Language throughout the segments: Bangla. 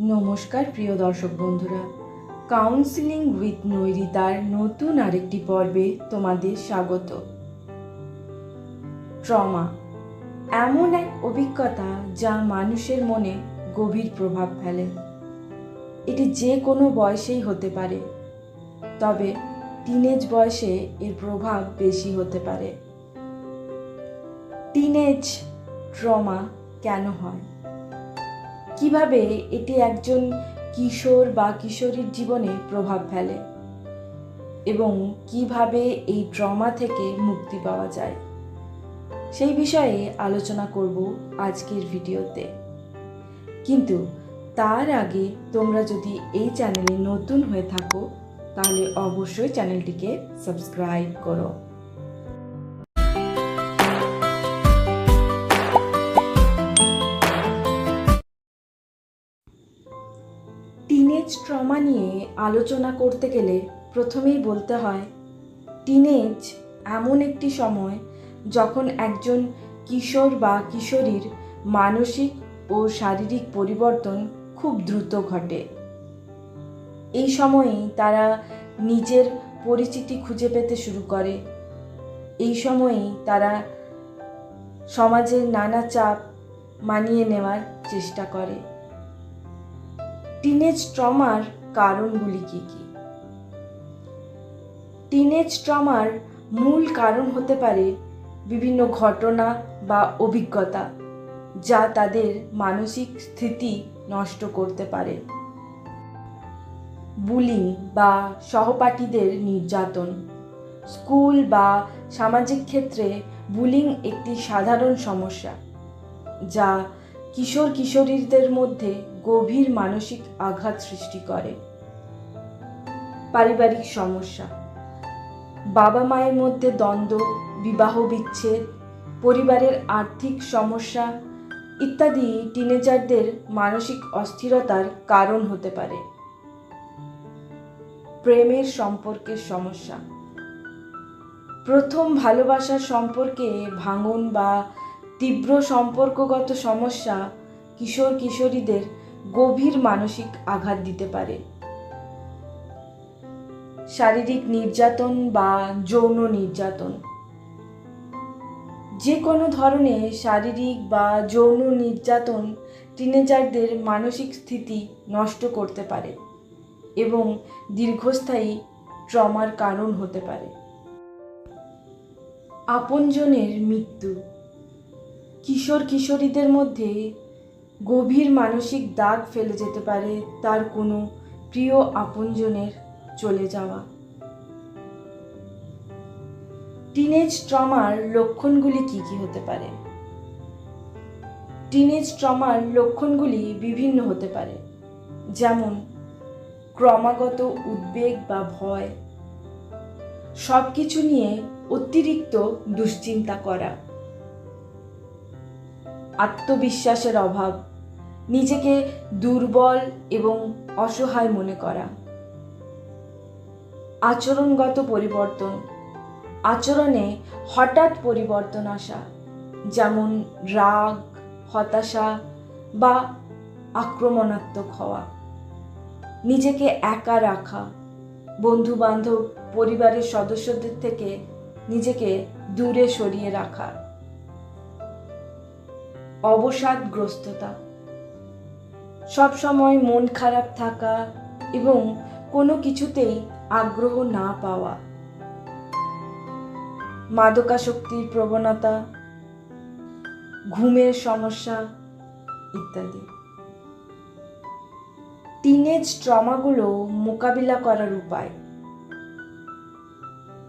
নমস্কার প্রিয় দর্শক বন্ধুরা। কাউন্সিলিং উইথ নৈরিতার নতুন আরেকটি পর্বে তোমাদের স্বাগত। ট্রমা এমন এক অভিজ্ঞতা যা মানুষের মনে গভীর প্রভাব ফেলে। এটি যে কোনো বয়সেই হতে পারে, তবে টিনেজ বয়সে এর প্রভাব বেশি হতে পারে। টিনেজ ট্রমা কেন হয়? কীভাবে এটি একজন কিশোর বা কিশোরীর জীবনে প্রভাব ফেলে? এবং কীভাবে এই ট্রমা থেকে মুক্তি পাওয়া যায়? সেই বিষয়ে আলোচনা করব আজকের ভিডিওতে। কিন্তু তার আগে তোমরা যদি এই চ্যানেলে নতুন হয়ে থাকো, তাহলে অবশ্যই চ্যানেলটিকে সাবস্ক্রাইব করো। টিনেজ ট্রমা নিয়ে আলোচনা করতে গেলে প্রথমেই বলতে হয় টিনেজ এমন একটি সময় যখন একজন কিশোর বা কিশোরীর মানসিক ও শারীরিক পরিবর্তন খুব দ্রুত ঘটে। এই সময়েই তারা নিজের পরিচিতি খুঁজে পেতে শুরু করে। এই সময়েই তারা সমাজের নানা চাপ মানিয়ে নেওয়ার চেষ্টা করে। টিনেজ ট্রমার কারণগুলি কি কি? টিনেজ ট্রমার মূল কারণ হতে পারে বিভিন্ন ঘটনা বা অভিজ্ঞতা যা তাদের মানসিক স্থিতি নষ্ট করতে পারে। বুলিং বা সহপাঠীদের নির্যাতন। স্কুল বা সামাজিক ক্ষেত্রে বুলিং একটি সাধারণ সমস্যা যা কিশোর কিশোরীদের মধ্যে গভীর মানসিক আঘাত সৃষ্টি করে। পারিবারিক সমস্যা। বাবা মায়ের মধ্যে দ্বন্দ্ব, বিবাহ বিচ্ছেদ, পরিবারের আর্থিক সমস্যা ইত্যাদি টিনেজারদের মানসিক অস্থিরতার কারণ হতে পারে। প্রেমের সম্পর্কের সমস্যা। প্রথম ভালোবাসার সম্পর্কে ভাঙন বা তীব্র সম্পর্কগত সমস্যা কিশোর কিশোরীদের গভীর মানসিক আঘাত দিতে পারে। শারীরিক নির্যাতন বা যৌন নির্যাতন। যে কোনো ধরনের শারীরিক বা যৌন নির্যাতন টিনেজারদের মানসিক স্থিতি নষ্ট করতে পারে এবং দীর্ঘস্থায়ী ট্রমার কারণ হতে পারে। আপনজনের মৃত্যু। কিশোর কিশোরীদের মধ্যে গভীর মানসিক দাগ ফেলে যেতে পারে তার কোনো প্রিয় আপনজনের চলে যাওয়া। টিনেজ ট্রমার লক্ষণগুলি কি কি হতে পারে? টিনেজ ট্রমার লক্ষণগুলি বিভিন্ন হতে পারে, যেমন ক্রমাগত উদ্বেগ বা ভয়। সব কিছু নিয়ে অতিরিক্ত দুশ্চিন্তা করা। আত্মবিশ্বাসের অভাব, নিজেকে দুর্বল এবং অসহায় মনে করা। আচরণগত পরিবর্তন, আচরণে হঠাৎ পরিবর্তন আসা, যেমন রাগ, হতাশা বা আক্রমণাত্মক হওয়া। নিজেকে একা রাখা বন্ধু বান্ধব পরিবারের সদস্যদের থেকে নিজেকে দূরে সরিয়ে রাখা। অবসাদগ্রস্ততা। সবসময় মন খারাপ থাকা এবং কোনো কিছুতেই আগ্রহ না পাওয়া। মাদকাসক্তির প্রবণতা, ঘুমের সমস্যা ইত্যাদি। টিনেজ ট্রমাগুলো মোকাবিলা করার উপায়।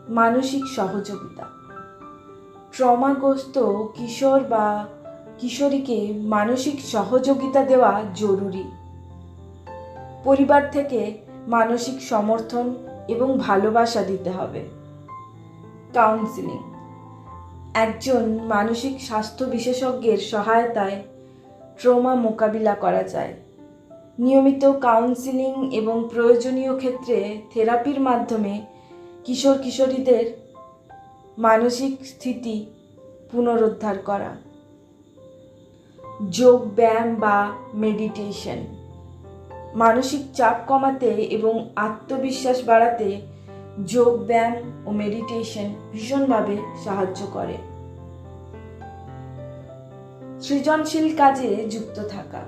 মানসিক সহযোগিতা। ট্রমাগ্রস্ত কিশোর বা কিশোরীকে মানসিক সহযোগিতা দেওয়া জরুরি। পরিবার থেকে মানসিক সমর্থন এবং ভালোবাসা দিতে হবে। কাউন্সিলিং। একজন মানসিক স্বাস্থ্য বিশেষজ্ঞের সহায়তায় ট্রমা মোকাবিলা করা যায়। নিয়মিত কাউন্সিলিং এবং প্রয়োজনীয় ক্ষেত্রে থেরাপির মাধ্যমে কিশোর কিশোরীদের মানসিক স্থিতি পুনরুদ্ধার করা। যোগ ব্যায়াম বা মেডিটেশন মানসিক চাপ কমাতে এবং আত্মবিশ্বাস বাড়াতে যোগ ব্যায়াম ও মেডিটেশন ভীষণভাবে সাহায্য করে। সৃজনশীল কাজে যুক্ত থাকা,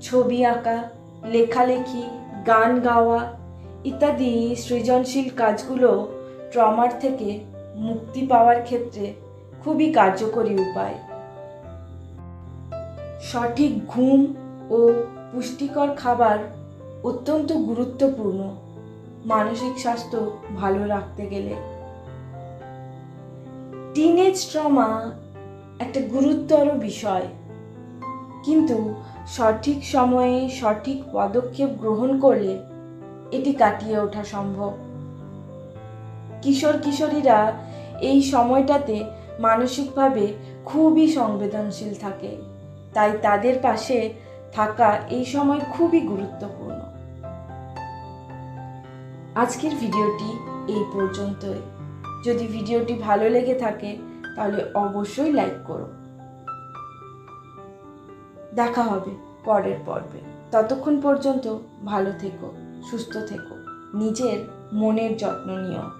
ছবি আঁকা, লেখালেখি, গান গাওয়া ইত্যাদি সৃজনশীল কাজগুলো ট্রমার থেকে মুক্তি পাওয়ার ক্ষেত্রে খুবই কার্যকরী উপায়। সঠিক ঘুম ও পুষ্টিকর খাবার অত্যন্ত গুরুত্বপূর্ণ। মানসিক স্বাস্থ্য ভালো রাখতে গেলে। টিনেজ ট্রমা একটা গুরুতর বিষয়। কিন্তু সঠিক সময়ে সঠিক পদক্ষেপ গ্রহণ করলে এটি কাটিয়ে ওঠা সম্ভব। কিশোর কিশোরীরা এই সময়টাতে মানসিকভাবে খুবই সংবেদনশীল থাকে। তাই তাদের পাশে থাকা এই সময় খুবই গুরুত্বপূর্ণ। আজকের ভিডিওটি এই পর্যন্তই। যদি ভিডিওটি ভালো লেগে থাকে, তাহলে অবশ্যই লাইক করো। দেখা হবে পরের পর্বে। ততক্ষণ পর্যন্ত ভালো থেকো, সুস্থ থেকো। নিজের মনের যত্ন নিও।